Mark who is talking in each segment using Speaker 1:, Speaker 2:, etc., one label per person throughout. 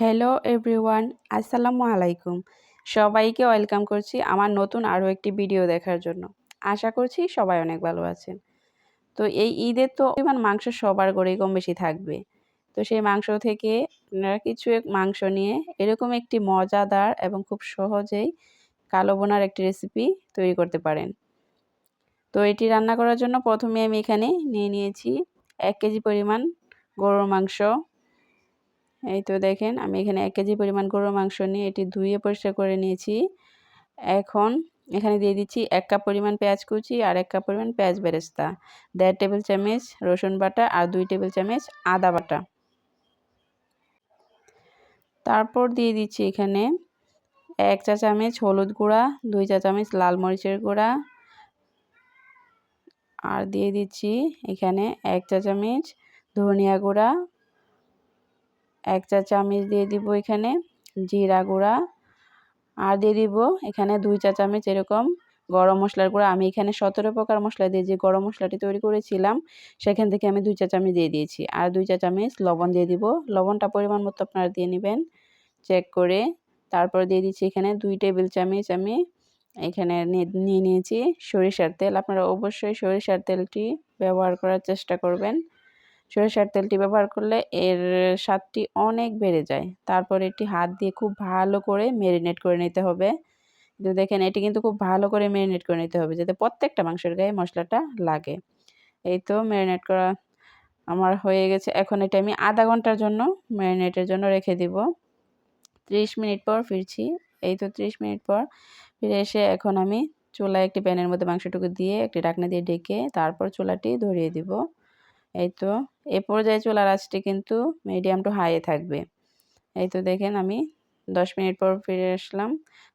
Speaker 1: Hello everyone আসসালামু আলাইকুম সবাইকে ওয়েলকাম করছি আমার নতুন আরও একটি ভিডিও দেখার জন্য। আশা করছি সবাই অনেক ভালো আছেন। তো এই ঈদের তো পরিমাণ মাংস সবার ঘরেই কম বেশি থাকবে। তো সেই মাংস থেকে আপনারা কিছু মাংস নিয়ে এরকম একটি মজাদার এবং খুব সহজেই কালো বোনার একটি রেসিপি তৈরি করতে পারেন। তো এটি রান্না করার জন্য প্রথমে আমি এখানে নিয়ে নিয়েছি এক কেজি পরিমাণ গরুর মাংস। এই তো দেখেন, আমি এখানে এক কেজি পরিমাণ গরুর মাংস নিয়ে এটি ধুয়ে পরিষ্কার করে নিয়েছি। এখন এখানে দিয়ে দিচ্ছি এক কাপ পরিমাণ পেঁয়াজ কুচি আর এক কাপ পরিমাণ পেঁয়াজ বেরেস্তা, দেড় টেবিল চামচ রসুন বাটা আর দুই টেবিল চামচ আদা বাটা। তারপর দিয়ে দিচ্ছি এখানে এক চা চামচ হলুদ গুঁড়া, দুই চা চামচ লাল মরিচের গুঁড়া। আর দিয়ে দিচ্ছি এখানে এক চা চামচ ধনিয়া গুঁড়া এক চা চামচ দিয়ে দিব এখানে জিরা গুঁড়া। আর দিয়ে দিব এখানে দুই চা চামচ এরকম গরম মশলার গুঁড়া। আমি এখানে সতেরো প্রকার মশলা দিয়ে যে গরম মশলাটি তৈরি করেছিলাম, সেখান থেকে আমি দুই চা চামচ দিয়ে দিয়েছি। আর দুই চা চামচ লবণ দিয়ে দিব। লবণটা পরিমাণ মতো আপনারা দিয়ে নেবেন চেক করে। তারপর দিয়ে দিচ্ছি এখানে দুই টেবিল চামচ আমি এখানে নিয়ে নিয়েছি সরিষার তেল। আপনারা অবশ্যই সরিষার তেলটি ব্যবহার করার চেষ্টা করবেন। সরিষার তেলটি ব্যবহার করলে এর স্বাদটি অনেক বেড়ে যায়। তারপর এটি হাত দিয়ে খুব ভালো করে ম্যারিনেট করে নিতে হবে। কিন্তু দেখেন, এটি কিন্তু খুব ভালো করে ম্যারিনেট করে নিতে হবে যাতে প্রত্যেকটা মাংসের গায়ে মশলাটা লাগে। এই তো ম্যারিনেট করা আমার হয়ে গেছে। এখন এটা আমি আধা ঘণ্টার জন্য ম্যারিনেটের জন্য রেখে দিব। ত্রিশ মিনিট পর ফিরছি। এই তো ত্রিশ মিনিট পর ফিরে এসে এখন আমি চুলায় একটি প্যানের মধ্যে মাংসটুকু দিয়ে একটি ডাকনা দিয়ে ডেকে তারপর চুলাটি ধরিয়ে দিব। এই তো, এ পর্যায়ে চুলার আঁচটি কিন্তু মিডিয়াম টু হাইয়ে থাকবে। এই তো দেখেন আমি দশ মিনিট পর ফিরে আসলাম।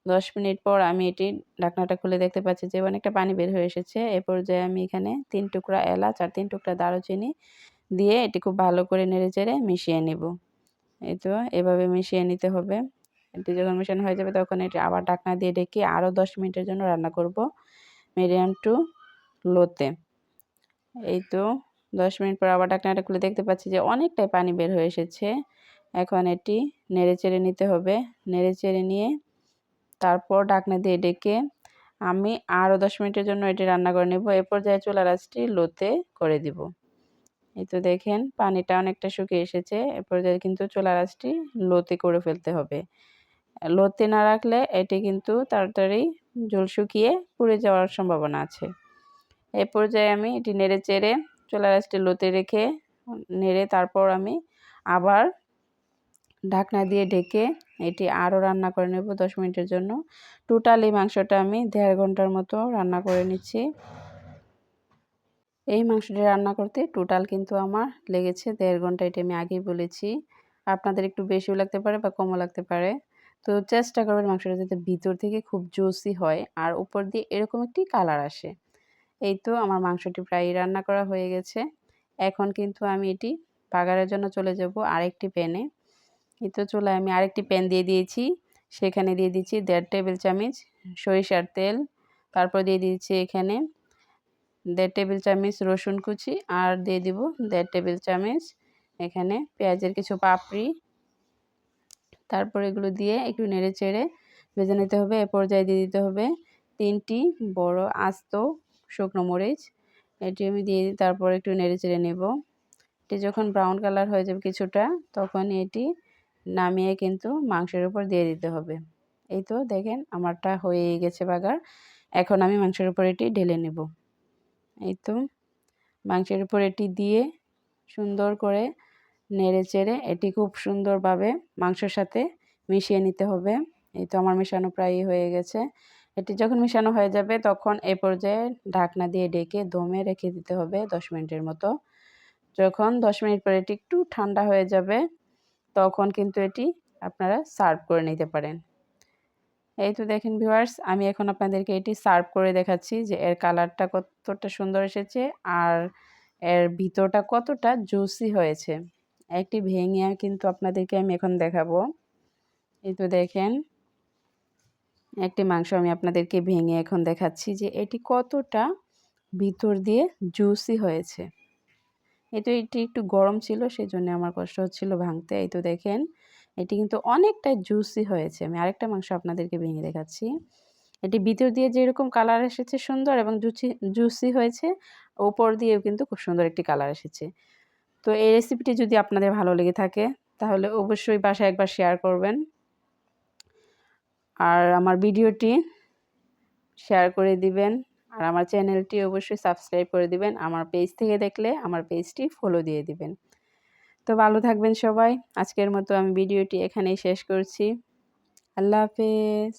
Speaker 1: দশ মিনিট পর আমি এটি ঢাকনাটা খুলে দেখতে পাচ্ছি যে অনেকটা পানি বের হয়ে এসেছে। এ পর্যায়ে আমি এখানে তিন টুকরা এলাচ আর তিন টুকরা দারুচিনি দিয়ে এটি খুব ভালো করে নেড়ে চেড়ে মিশিয়ে নেব। এই তো, এভাবে মিশিয়ে নিতে হবে। এটি যখন মিশানো হয়ে যাবে তখন এটি আবার ঢাকনা দিয়ে ডেকে আরও দশ মিনিটের জন্য রান্না করব। মিডিয়াম টু লোতে এই তো দশ মিনিট পর আবার ঢাকনাটা খুলে দেখতে পাচ্ছি যে অনেকটাই পানি বের হয়ে এসেছে। এখন এটি নেড়ে চেড়ে নিতে হবে। নেড়ে চেড়ে নিয়ে তারপর ঢাকনা দিয়ে ডেকে আমি আরও দশ মিনিটের জন্য এটি রান্না করে নেব। এ পর্যায়ে চুলার আঁচটি লোতে করে দিব। এই তো দেখেন পানিটা অনেকটা শুকিয়ে এসেছে। এ পর্যায়ে কিন্তু চুলার আঁচটি লোতে করে ফেলতে হবে। লোতে না রাখলে এটি কিন্তু তাড়াতাড়ি জল শুকিয়ে পুড়ে যাওয়ার সম্ভাবনা আছে। এ পর্যায়ে আমি এটি নেড়ে চেড়ে চুলার আঁচটি লোতে রেখে, নেড়ে তারপর আমি আবার ঢাকনা দিয়ে ঢেকে এটি আরও রান্না করে নেব দশ মিনিটের জন্য। টোটাল এই মাংসটা আমি দেড় ঘণ্টার মতো রান্না করে নিচ্ছি। এই মাংসটি রান্না করতে টোটাল কিন্তু আমার লেগেছে দেড় ঘণ্টা, এটি আমি আগেই বলেছি। আপনাদের একটু বেশিও লাগতে পারে বা কমও লাগতে পারে। তো চেষ্টা করবেন মাংসটা যাতে ভিতর থেকে খুব জুসি হয় আর উপর দিয়ে এরকম একটি কালার আসে। এই তো আমার মাংসটি প্রায় রান্না করা হয়ে গেছে। এখন কিন্তু আমি এটি বাগারের জন্য চলে যাব আরেকটি প্যানে এই তো চুলায় আমি আরেকটি প্যান দিয়ে দিয়েছি। সেখানে দিয়ে দিচ্ছি দেড় টেবিল চামচ সরিষার তেল। তারপর দিয়ে দিচ্ছি এখানে দেড় টেবিল চামচ রসুন কুচি আর দিয়ে দিব দেড় টেবিল চামচ এখানে পেঁয়াজের কিছু পাপড়ি। তারপর এগুলো দিয়ে একটু নেড়ে চেড়ে ভেজে নিতে হবে। এ পর্যায়ে দিয়ে দিতে হবে তিনটি বড় আস্ত শুকনো মরিচ এটি আমি দিয়ে দিই তারপর একটু নেড়ে চেড়ে নেব। এটি যখন ব্রাউন কালার হয়ে যাবে কিছুটা, তখন এটি নামিয়ে কিন্তু মাংসের উপর দিয়ে দিতে হবে। এই তো দেখেন, আমারটা হয়ে গেছে বাগার। এখন আমি মাংসের উপর এটি ঢেলে নেব। এই তো, মাংসের উপর এটি দিয়ে সুন্দর করে নেড়ে চেড়ে এটি খুব সুন্দরভাবে মাংসের সাথে মিশিয়ে নিতে হবে। এই তো আমার মেশানো প্রায়ই হয়ে গেছে। এটি যখন মিশানো হয়ে যাবে, তখন এ পর্যায়ে ঢাকনা দিয়ে ডেকে দমে রেখে দিতে হবে দশ মিনিটের মতো। যখন দশ মিনিট পরে এটি একটু ঠান্ডা হয়ে যাবে, তখন কিন্তু এটি আপনারা সার্ভ করে নিতে পারেন। এই তো দেখেন ভিউয়ার্স, আমি এখন আপনাদেরকে এটি সার্ভ করে দেখাচ্ছি যে এর কালারটা কতটা সুন্দর এসেছে আর এর ভিতরটা কতটা জুসি হয়েছে। একটি ভেঙে কিন্তু আপনাদেরকে আমি এখন দেখাবো। এই তো দেখেন একটি মাংস আমি আপনাদেরকে ভেঙে এখন দেখাচ্ছি যে এটি কতটা ভিতর দিয়ে জুসি হয়েছে। এই তো এটি একটু গরম ছিল সেই জন্য আমার কষ্ট হচ্ছিল ভাঙতে। এই তো দেখেন, এটি কিন্তু অনেকটাই জুসি হয়েছে। আমি আরেকটা মাংস আপনাদেরকে ভেঙে দেখাচ্ছি। এটি ভিতর দিয়ে যেরকম কালার এসেছে সুন্দর এবং জুচি জুসি হয়েছে, ওপর দিয়েও কিন্তু খুব সুন্দর একটি কালার এসেছে। তো এই রেসিপিটি যদি আপনাদের ভালো লেগে থাকে, তাহলে অবশ্যই বাসায় একবার শেয়ার করবেন। আর আমার ভিডিওটি শেয়ার করে দিবেন আর আমার চ্যানেলটি অবশ্যই সাবস্ক্রাইব করে দিবেন। আমার পেজ থেকে দেখলে আমার পেজটি ফলো দিয়ে দিবেন। তো ভালো থাকবেন সবাই। আজকের মতো আমি ভিডিওটি এখানেই শেষ করছি। আল্লাহ হাফেজ।